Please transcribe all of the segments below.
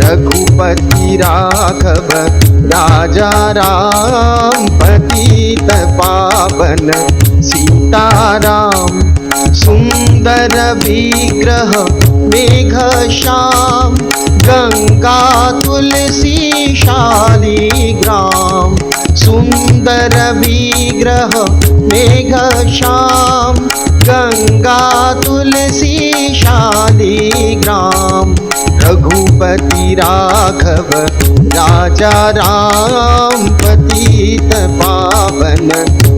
रघुपति राघव राजा राम पतित पावन सीताराम सुंदर विग्रह मेघ श्याम गंगा तुलसी शालिग्राम सुंदर विग्रह मेघ श्याम गंगा तुलसी राघव राजा राम पतित पावन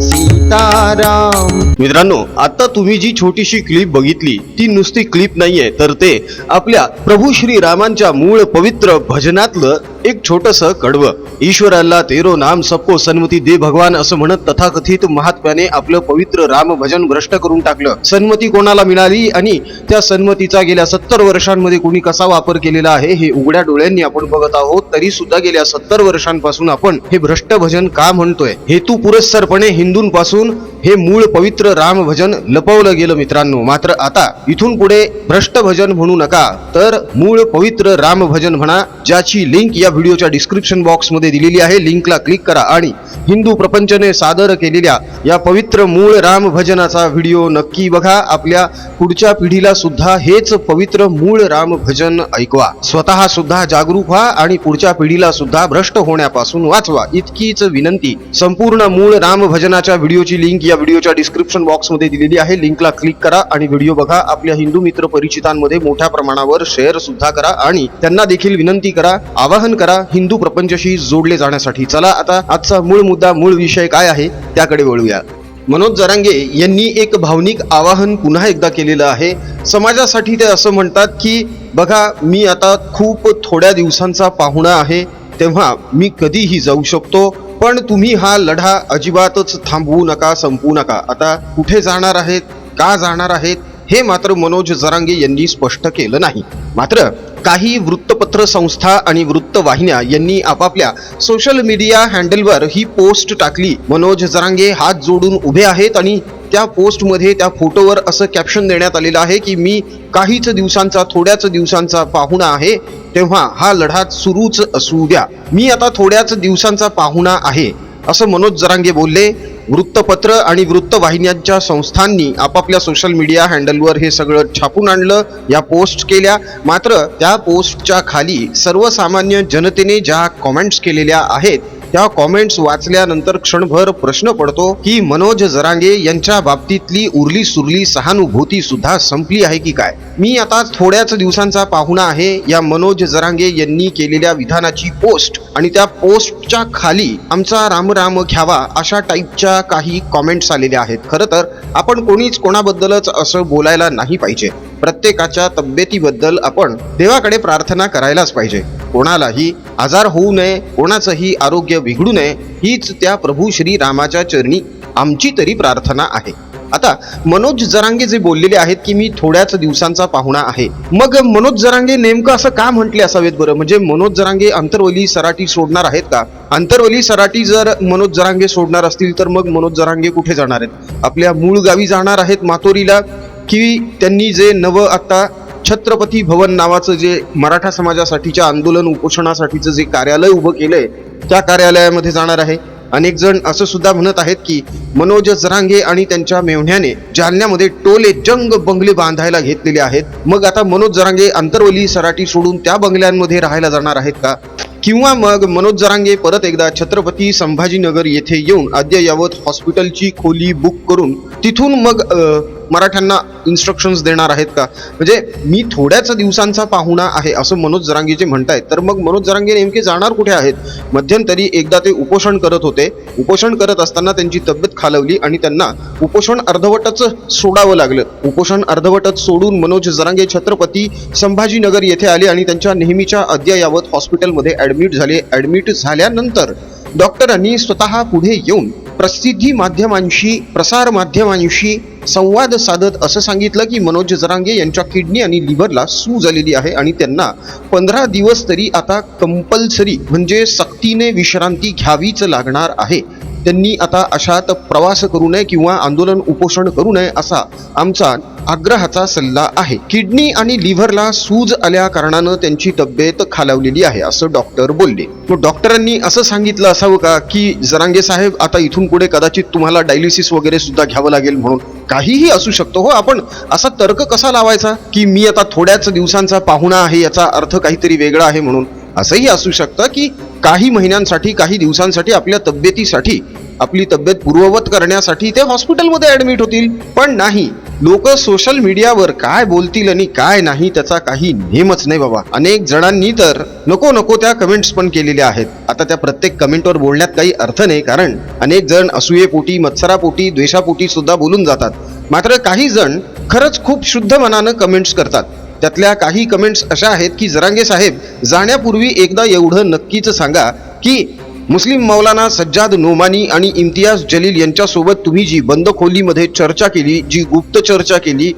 सीताराम। मित्रांनो आता तुम्ही जी छोटीशी क्लिप बघितली ती नुसती क्लिप नाहीये तर ते आपल्या प्रभू श्री रामांच्या मूळ पवित्र भजनातलं एक छोटस कडवं. ईश्वराला तेरो नाम सबको सन्मती दे भगवान असं म्हणत तथाकथित महात्म्याने आपलं पवित्र राम भजन भ्रष्ट करून टाकलं. सन्मती कोणाला मिळाली आणि त्या सन्मतीचा गेल्या सत्तर वर्षांमध्ये कोणी कसा वापर केलेला आहे हे उघड्या डोळ्यांनी आपण बघत आहोत. तरी सुद्धा गेल्या सत्तर वर्षांपासून आपण हे भ्रष्ट भजन का म्हणतोय? हेतू पुरस्सरपणे हिंदूंपासून हे मूळ पवित्र राम भजन लपवलं गेलं मित्रांनो. मात्र आता इथून पुढे भ्रष्ट भजन म्हणू नका तर मूळ पवित्र राम भजन म्हणा ज्याची लिंक या व्हिडिओच्या डिस्क्रिप्शन बॉक्समध्ये दिलेली आहे. लिंकला क्लिक करा आणि हिंदू प्रपंचने सादर केलेल्या या पवित्र मूळ राम भजनाचा व्हिडिओ नक्की बघा. आपल्या पुढच्या पिढीला सुद्धा हेच पवित्र मूळ राम भजन ऐकवा. स्वतः सुद्धा जागरूक व्हा आणि पुढच्या पिढीला सुद्धा भ्रष्ट होण्यापासून वाचवा. इतकीच विनंती. संपूर्ण मूळ राम भजनाच्या व्हिडिओची लिंक या व्हिडिओच्या डिस्क्रिप्शन बॉक्समध्ये दिलेली आहे. लिंकला क्लिक करा आणि व्हिडिओ बघा. आपल्या हिंदू मित्र परिचितांमध्ये मोठ्या प्रमाणावर शेअर सुद्धा करा आणि त्यांना देखील विनंती करा. आवाहन करा. हिंदू प्रपंचाशी जोडले जाण्यासाठी. चला आता आजचा मूळ मुद्दा मूळ विषय काय आहे त्याकडे वळूया. मनोज जरांगे यांनी एक भावनिक आवाहन पुन्हा एकदा केलेलं आहे. समाजासाठी ते असं म्हणतात की बघा मी आता खूप थोड्या दिवसांचा पाहुणा आहे. तेव्हा मी कधीही जाऊ शकतो. पण तुम्ही हा लढा अजिबातच थांबवू नका संपवू नका. आता कुठे जाणार आहेत का जाणार आहेत हे मात्र मनोज जरांगे यांनी स्पष्ट केलं नाही. मात्र काही वृत्तपत्र संस्था आणि वृत्तवाहिन्या यांनी आपापल्या सोशल मीडिया हँडलवर ही पोस्ट टाकली. मनोज जरांगे हात जोडून उभे आहेत आणि त्या पोस्टमध्ये त्या फोटोवर असं कॅप्शन देण्यात आलेलं आहे की मी काहीच दिवसांचा थोड्याच दिवसांचा पाहुणा आहे. तेव्हा हा लढा सुरूच असू द्या. मी आता थोड्याच दिवसांचा पाहुणा आहे. असं मनोज जरांगे बोलले. वृत्तपत्र आणि वृत्तवाहिन्यांच्या संस्थांनी आपापल्या सोशल मीडिया हँडलवर हे सगळं छापून आणलं या पोस्ट केल्या. मात्र त्या पोस्टच्या खाली सर्वसामान्य जनतेने ज्या कॉमेंट्स केलेल्या आहेत त्या कॉमेंट्स वाचल्यानंतर क्षणभर प्रश्न पडतो की मनोज जरांगे यांच्या बाबतीतली उरली सुरली सहानुभूती सुद्धा संपली आहे की काय? मी आता थोड्याच दिवसांचा पाहुणा आहे. या मनोज जरांगे यांनी केलेल्या विधानाची पोस्ट आणि त्या पोस्टच्या खाली आमचा राम राम घ्यावा अशा टाईपच्या काही कॉमेंट्स आलेल्या आहेत. खरं तर आपण कोणीच कोणाबद्दलच असं बोलायला नाही पाहिजे. प्रत्येकाच्या तब्येतीबद्दल आपण देवाकडे प्रार्थना करायलाच पाहिजे. कोणालाही आजार होऊ नये कोणाचंही आरोग्य बिघडू नये हीच त्या प्रभू श्री रामाच्या चरणी आमची तरी प्रार्थना आहे. आता मनोज जरांगे जे बोललेले आहेत की मी थोड्याच दिवसांचा पाहुणा आहे. मग मनोज जरांगे नेमकं असं का म्हटले असावेत बरं? म्हणजे मनोज जरांगे अंतरवली सराटी सोडणार आहेत का? अंतरवली सराटी जर मनोज जरांगे सोडणार असतील तर मग मनोज जरांगे कुठे जाणार आहेत? आपल्या मूळ गावी जाणार आहेत मातोरीला की त्यांनी जे नवं आता छत्रपती भवन नावाचं जे मराठा समाजासाठीच्या आंदोलन उपोषणासाठीचं जे कार्यालय उभं केलंय त्या कार्यालयामध्ये जाणार आहे. अनेक जण असं सुद्धा म्हणत आहेत की मनोज जरांगे आणि त्यांच्या मेव्हण्याने जालन्यामध्ये टोले जंग बंगले बांधायला घेतलेले आहेत. मग आता मनोज जरांगे आंतरवली सराटी सोडून त्या बंगल्यांमध्ये राहायला जाणार आहेत का? किंवा मग मनोज जरांगे परत एकदा छत्रपती संभाजीनगर येथे येऊन अद्ययावत हॉस्पिटलची खोली बुक करून तिथून मग मराठ्यांना इन्स्ट्रक्शन्स देणार आहेत का? म्हणजे मी थोड्याच दिवसांचा पाहुणा आहे असं मनोज जरांगे जे म्हणतायत. तर मग मनोज जरांगे नेमके जाणार कुठे आहेत? मध्यंतरी एकदा ते उपोषण करत होते. उपोषण करत असताना त्यांची तब्येत खालवली आणि त्यांना उपोषण अर्धवटच सोडावं लागलं. उपोषण अर्धवटच सोडून मनोज जरांगे छत्रपती संभाजीनगर येथे आले आणि त्यांच्या नेहमीच्या अद्ययावत हॉस्पिटलमध्ये ॲडमिट झाले. ॲडमिट झाल्यानंतर डॉक्टरांनी स्वतः पुढे येऊन प्रसिद्धी माध्यमांशी प्रसार माध्यमांशी संवाद साधत असं सांगितलं की मनोज जरांगे यांच्या किडनी आणि लिव्हरला सूज आलेली आहे आणि त्यांना पंधरा दिवस तरी आता कंपल्सरी म्हणजे सक्तीने विश्रांती घ्यावीच लागणार आहे. त्यांनी आता अशात प्रवास करू नये किंवा आंदोलन उपोषण करू नये असा आमचा आग्रहाचा सल्ला आहे. किडनी आणि लिव्हरला सूज आल्या कारणानं त्यांची तब्येत खालावलेली आहे असं डॉक्टर बोलले. मग डॉक्टरांनी असं सांगितलं असावं का की जरांगे साहेब आता इथून पुढे कदाचित तुम्हाला डायलिसिस वगैरे सुद्धा घ्यावं लागेल म्हणून? काहीही असू शकतो हो आपण असा तर्क कसा लावायचा की मी आता थोड्याच दिवसांचा पाहुणा आहे याचा अर्थ काहीतरी वेगळा आहे म्हणून? असंही असू शकतं की काही महिन्यांसाठी काही दिवसांसाठी आपल्या तब्येतीसाठी आपली तब्येत पूर्ववत करण्यासाठी ते हॉस्पिटलमध्ये ऍडमिट होतील. पण नाही लोक सोशल मीडियावर काय बोलतील आणि काय नाही त्याचा काही नेमच नाही बाबा. अनेक जणांनी तर नको नको त्या कमेंट्स पण केलेल्या आहेत. आता त्या प्रत्येक कमेंटवर बोलण्यात काही अर्थ नाही कारण अनेक जण असूयेपोटी मत्सरापोटी द्वेषापोटी सुद्धा बोलून जातात. मात्र काही जण खरंच खूप शुद्ध मनानं कमेंट्स करतात. त्यातल्या काही कमेंट्स अशा आहेत की जरांगे साहेब जाण्यापूर्वी एकदा एवढं नक्कीच सांगा की मुस्लिम मौलाना सज्जाद नोमानी आणि इम्तियाज जलील यांच्यासोबत तुम्ही जी बंद खोलीमध्ये चर्चा केली जी गुप्त चर्चा केली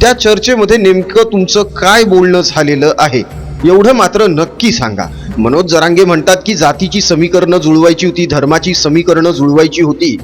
त्या चर्चेमध्ये नेमकं तुमचं काय बोलणं झालेलं आहे? एवढं मात्र नक्की सांगा. मनोज जरांगे म्हणतात की जातीची समीकरणं जुळवायची होती धर्माची समीकरणं जुळवायची होती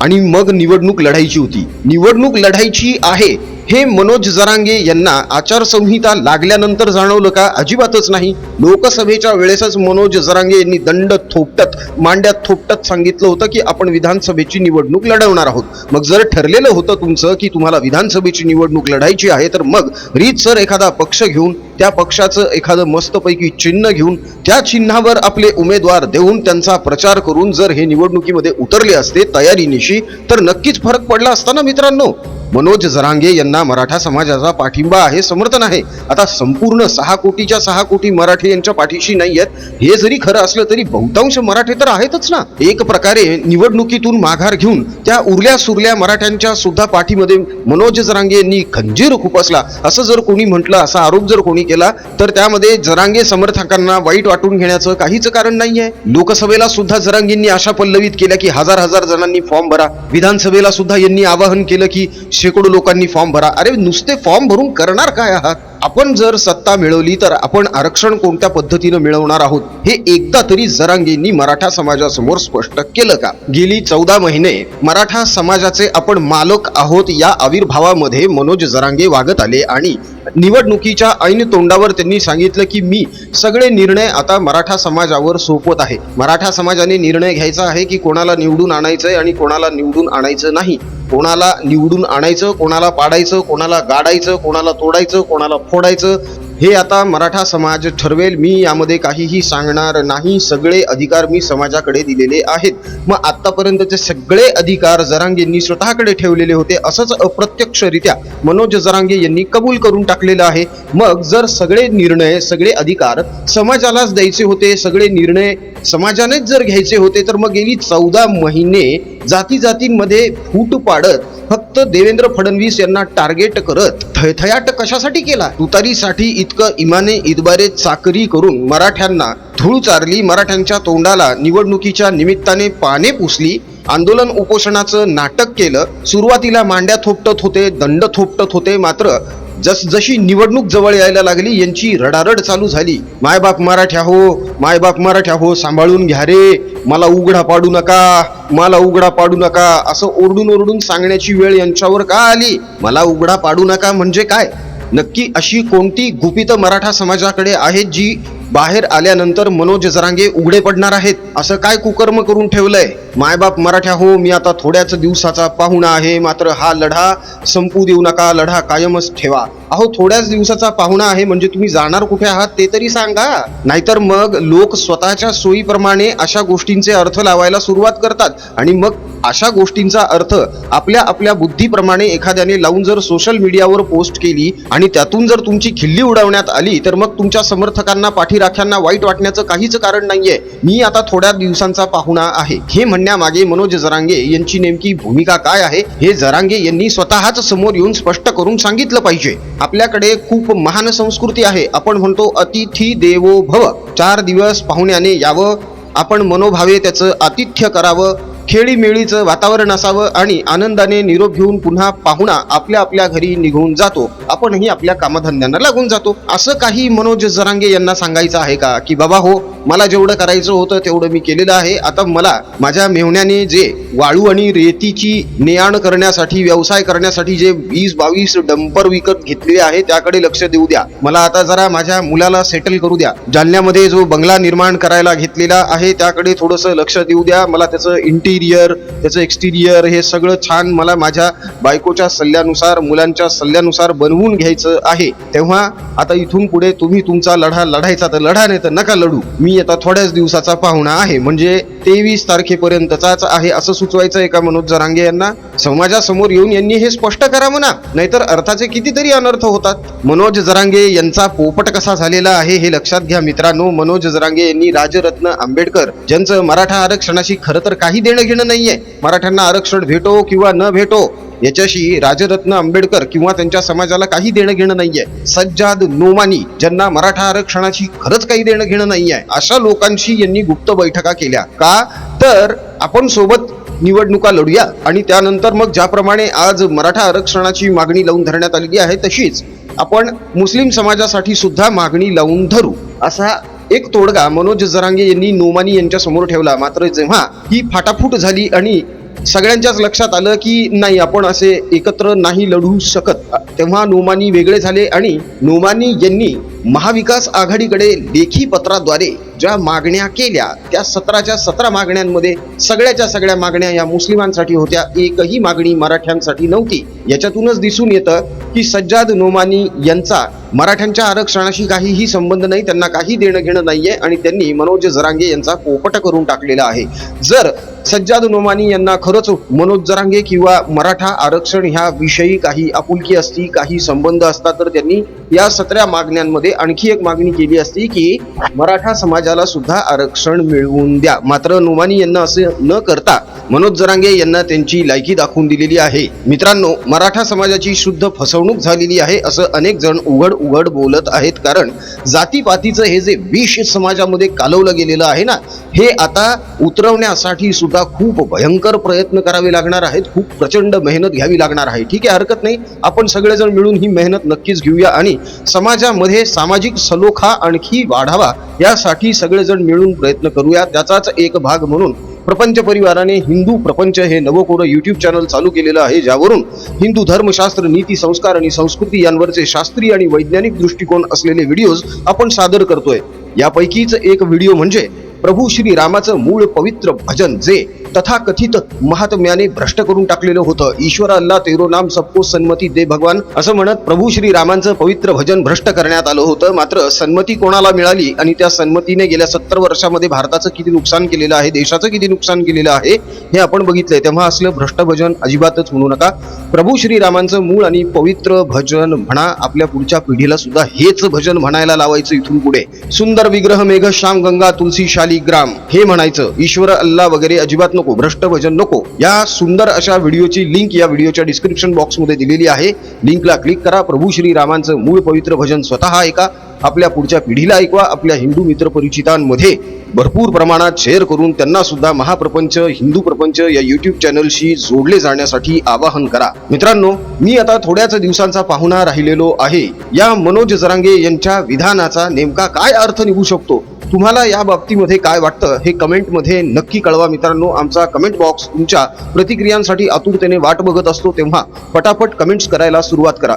आणि मग निवडणूक लढायची होती. निवडणूक लढायची आहे हे मनोज जरांगे यांना आचारसंहिता लागल्यानंतर जाणवलं का? अजिबातच नाही. लोकसभेच्या वेळेसच मनोज जरांगे यांनी दंड थोपटत मांड्यात थोपटत सांगितलं होतं की आपण विधानसभेची निवडणूक लढवणार आहोत. मग जर ठरलेलं होतं तुमचं की तुम्हाला विधानसभेची निवडणूक लढायची आहे तर मग रीतसर एखादा पक्ष घेऊन त्या पक्षाचं एखादं मस्तपैकी चिन्ह घेऊन त्या चिन्हावर आपले उमेदवार देऊन त्यांचा प्रचार करून जर हे निवडणुकीमध्ये उतरले असते तयारीनिशी तर नक्कीच फरक पडला असता ना मित्रांनो? मनोज जरांगे यांना मराठा समाजाचा पाठिंबा आहे समर्थन आहे. आता संपूर्ण सहा कोटीच्या सहा कोटी मराठी यांच्या पाठीशी नाही आहेत. हे जरी खरं असलं तरी बहुतांश मराठे तर आहेतच ना. एक प्रकारे निवडणुकीतून माघार घेऊन त्या उरल्या सुरल्या मराठ्यांच्या सुद्धा पाठीमध्ये मनोज जरांगे यांनी खंजीर खुपसला. असं जर कोणी म्हटलं असा आरोप जर कोणी केला तर त्यामध्ये जरांगे समर्थकांना वाईट वाटून घेण्याचं काहीच कारण नाहीये. लोकसभेला सुद्धा जरांगेंनी आशा पल्लवित केल्या की हजार हजार जणांनी फॉर्म भरा. विधानसभेला सुद्धा यांनी आवाहन केलं की शेकडो लोकांनी फॉर्म भरा. अरे नुसते फॉर्म भरून करणार काय आहात? आपण जर सत्ता मिळवली तर आपण आरक्षण कोणत्या पद्धतीनं मिळवणार आहोत? हे एकदा तरी जरांगेंनी मराठा समाजासमोर स्पष्ट केलं का? गेली चौदा महिने मराठा समाजाचे आपण मालक आहोत या आविर्भावामध्ये मनोज जरांगे वागत आले आणि निवडणुकीच्या ऐन तोंडावर त्यांनी सांगितलं की मी सगळे निर्णय आता मराठा समाजावर सोपवत आहे. मराठा समाजाने निर्णय घ्यायचा आहे की कोणाला निवडून आणायचंय आणि कोणाला निवडून आणायचं नाही. कोणाला निवडून आणायचं कोणाला पाडायचं कोणाला गाडायचं कोणाला तोडायचं कोणाला फोडायचं हे आता मराठा समाज ठरवेल. मी यामध्ये काहीही सांगणार नाही. सगळे अधिकार मी समाजाकडे दिलेले आहेत. मग आतापर्यंतचे सगळे अधिकार जरांगेंनी स्वतःकडे ठेवलेले होते. असंच अप्रत्यक्षरित्या मनोज जरांगे यांनी कबूल करून टाकलेलं आहे. मग जर सगळे निर्णय सगळे अधिकार समाजालाच द्यायचे होते सगळे निर्णय समाजानेच जर घ्यायचे होते तर मग गेली चौदा महिने जाती जातींमध्ये फूट पाडत फक्त देवेंद्र फडणवीस यांना टार्गेट करत थयथयाट कशासाठी केला? तुतारीसाठी इतकं इमाने इतबारे चाकरी करून मराठ्यांना धूळ चारली मराठ्यांच्या तोंडाला निवडणुकीच्या निमित्ताने पाने पुसली आंदोलन उपोषणाचं नाटक केलं सुरुवातीला मांड्या थोपटत होते दंड थोपटत होते मात्र जस जशी निवडणूक जवळ यायला लागली यांची रडारड चालू झाली. मायबाप मराठ्या हो मायबाप मराठ्या हो सांभाळून घ्या रे मला उघडा पाडू नका मला उघडा पाडू नका असं ओरडून ओरडून सांगण्याची वेळ यांच्यावर का आली? मला उघडा पाडू नका म्हणजे काय? नक्की अशी कोणती गुपित मराठा समाजाकडे आहेत जी बाहेर आल्यानंतर मनोज जरांगे उघडे पडणार आहेत. असं काय कुकर्म करून ठेवलंय? मायबाप मराठ्या हो मी आता थोड्याच दिवसाचा पाहुणा आहे. मात्र हा लढा संपू देऊ नका लढा कायमच ठेवा. अहो थोड्याच दिवसाचा पाहुणा आहे म्हणजे तुम्ही जाणार कुठे आहात ते तरी सांगा. नाहीतर मग लोक स्वतःच्या सोयीप्रमाणे अशा गोष्टींचे अर्थ लावायला सुरुवात करतात. आणि मग अशा गोष्टींचा अर्थ आपल्या आपल्या बुद्धीप्रमाणे एखाद्याने लावून जर सोशल मीडियावर पोस्ट केली आणि त्यातून जर तुमची खिल्ली उडवण्यात आली तर मग तुमच्या समर्थकांना पाठीराख्यांना वाईट वाटण्याचं काहीच कारण नाहीये. मी आता थोड्या दिवसांचा पाहुणा आहे. हे म्हणण्यामागे मनोज जरांगे यांची नेमकी भूमिका काय आहे हे जरांगे यांनी स्वतःच समोर येऊन स्पष्ट करून सांगितलं पाहिजे. आपल्याकडे खूप महान संस्कृती आहे. आपण म्हणतो अतिथी देवो भव. चार दिवस पाहुण्याने यावं. आपण मनोभावे त्याचं आतिथ्य करावं. खेळीमेळीचं वातावरण असावं आणि आनंदाने निरोप घेऊन पुन्हा पाहुणा आपल्या आपल्या घरी निघून जातो. आपणही आपल्या कामधंद्यांना लागून जातो. असं काही मनोज जरांगे यांना सांगायचं आहे का? की बाबा हो मला जेवढं करायचं होतं तेवढं मी केलेलं आहे. आता मला माझ्या मेहण्याने जे वाळू आणि रेतीची ने आण करण्यासाठी व्यवसाय करण्यासाठी जे वीस बावीस डंपर विकत घेतलेले आहे त्याकडे लक्ष देऊ द्या. मला आता जरा माझ्या मुलाला सेटल करू द्या. जालन्यामध्ये जो बंगला निर्माण करायला घेतलेला आहे त्याकडे थोडंसं लक्ष देऊ द्या. मला त्याचं इंटिरियर त्याचं एक्सटिरियर हे सगळं छान मला माझ्या बायकोच्या सल्ल्यानुसार मुलांच्या सल्ल्यानुसार बनवून घ्यायचं आहे. तेव्हा आता इथून पुढे तुम्ही तुमचा लढा लढायचा तर लढा नाही तर नका लढू. मी आता थोड्याच दिवसाचा पाहुणा आहे. म्हणजे तेवीस तारखेपर्यंतचाच आहे असं सुचवायचं आहे का मनोज जरांगे यांना? समाजासमोर येऊन यांनी हे स्पष्ट करा म्हणा. नाहीतर अर्थाचे कितीतरी अनर्थ होतात. मनोज जरांगे यांचा पोपट कसा झालेला आहे हे लक्षात घ्या मित्रांनो. मनोज जरांगे यांनी राजरत्न आंबेडकर ज्यांचं मराठा आरक्षणाशी खरं तर काही देणं घेणं नाहीये. मराठ्यांना आरक्षण भेटो किंवा न भेटो याच्याशी राजरत्न आंबेडकर किंवा त्यांच्या समाजाला काही देणं घेणं नाहीये. सज्जाद नोमानी ज्यांना मराठा आरक्षणाची खरंच काही देणं घेणं नाहीये अशा लोकांशी यांनी गुप्त बैठका केल्या. का? तर आपण सोबत निवडणुका लढूया आणि त्यानंतर मग ज्याप्रमाणे आज मराठा आरक्षणाची मागणी लावून धरण्यात आलेली आहे तशीच आपण मुस्लिम समाजासाठी सुद्धा मागणी लावून धरू असा एक तोडगा मनोज जरांगे यांनी नोमानी यांच्या समोर ठेवला. मात्र जेव्हा ही फाटाफूट झाली आणि सगळ्यांच्याच लक्षात आलं की नाही आपण असे एकत्र नाही लढू शकत. तेव्हा नोमानी वेगळे झाले आणि नोमानी यांनी महाविकास आघाडीकडे लेखी पत्राद्वारे ज्या मागण्या केल्या त्या सतराच्या सतरा मागण्यांमध्ये सगळ्याच्या सगळ्या मागण्या या मुस्लिमांसाठी होत्या. एकही मागणी मराठ्यांसाठी नव्हती. याच्यातूनच दिसून येतं की सज्जाद नोमानी यांचा मराठ्यांच्या आरक्षणाशी काहीही संबंध नाही त्यांना काही देणं घेणं नाहीये आणि त्यांनी मनोज जरांगे यांचा पोपट करून टाकलेला आहे. जर सज्जाद नोमानी यांना खरंच मनोज जरांगे किंवा मराठा आरक्षण ह्या विषयी काही आपुलकी असती काही संबंध असता तर त्यांनी या सतरा मागण्यांमध्ये आणखी एक मागणी केली असती की मराठा समाजाला सुद्धा आरक्षण मिळवून द्या. मात्र नोमानी यांना असे न करता मनोज जरांगे यांना त्यांची लायकी दाखवून दिलेली आहे. मित्रांनो मराठा समाजाची शुद्ध फसवणूक झालेली आहे असं अनेक जण उघड उघड बोलत आहेत. कारण जातीपातीचं हे जे विष समाजामध्ये कालवलं गेलेलं आहे ना हे आता उतरवण्यासाठी सुद्धा खूप भयंकर प्रयत्न करावे लागणार आहेत. खूप प्रचंड मेहनत घ्यावी लागणार आहे. ठीक आहे हरकत नाही. आपण सगळेजण मिळून ही मेहनत नक्कीच घेऊया आणि समाजामध्ये सामाजिक सलोखा आणखी वाढावा यासाठी सगळेजण मिळून प्रयत्न करूया त्याचाच एक भाग म्हणून प्रपंच परिवाराने हिंदू प्रपंच हे नवकोरं यूट्यूब चॅनल चालू केलेलं आहे ज्यावरून हिंदू धर्मशास्त्र नीती संस्कार आणि संस्कृती यांवरचे शास्त्रीय आणि वैज्ञानिक दृष्टिकोन असलेले व्हिडिओज आपण सादर करतोय. यापैकीच एक व्हिडिओ म्हणजे प्रभू श्री रामाचं मूळ पवित्र भजन जे तथाकथित महात्म्याने भ्रष्ट करून टाकलेलं होतं. ईश्वर अल्ला तेरो नाम सबको सन्मती दे भगवान असं म्हणत प्रभू श्री रामांचं पवित्र भजन भ्रष्ट करण्यात आलं होतं. मात्र सन्मती कोणाला मिळाली आणि त्या सन्मतीने गेल्या सत्तर वर्षामध्ये भारताचं किती नुकसान केलेलं आहे देशाचं किती नुकसान केलेलं आहे हे आपण बघितलंय. तेव्हा असलं भ्रष्ट भजन अजिबातच म्हणू नका. प्रभू श्री रामांचं मूळ आणि पवित्र भजन म्हणा आपल्या पुढच्या पिढीला सुद्धा हेच भजन म्हणायला लावायचं इथून पुढे. सुंदर विग्रह मेघ श्याम गंगा तुलसी शाली ग्राम हे म्हणायचं ईश्वर अल्ला वगैरे अजिबात नको भ्रष्ट भजन नको. या सुंदर अशा व्हिडिओची लिंक या व्हिडिओच्या डिस्क्रिप्शन बॉक्समध्ये दिलेली आहे. लिंकला क्लिक करा. प्रभू श्री रामांचं मूळ पवित्र भजन स्वतः ऐका. आपल्या पुढच्या पिढीला ऐकवा. आपल्या हिंदू मित्र परिचितांमध्ये. भरपूर प्रमाणात शेअर करून त्यांना सुद्धा महाप्रपंच हिंदू प्रपंच या युट्यूब चॅनलशी जोडले जाण्यासाठी आवाहन करा. मित्रांनो मी आता थोड्याच दिवसांचा पाहुणा राहिलेलो आहे. या मनोज जरांगे यांच्या विधानाचा नेमका काय अर्थ निघू शकतो? तुम्हाला या बाबतीमध्ये काय वाटतं? हे कमेंटमध्ये नक्की कळवा मित्रांनो. आमचा कमेंट बॉक्स तुमच्या प्रतिक्रियांसाठी आतुरतेने वाट बघत असतो तेव्हा पटापट कमेंट्स करायला सुरुवात करा.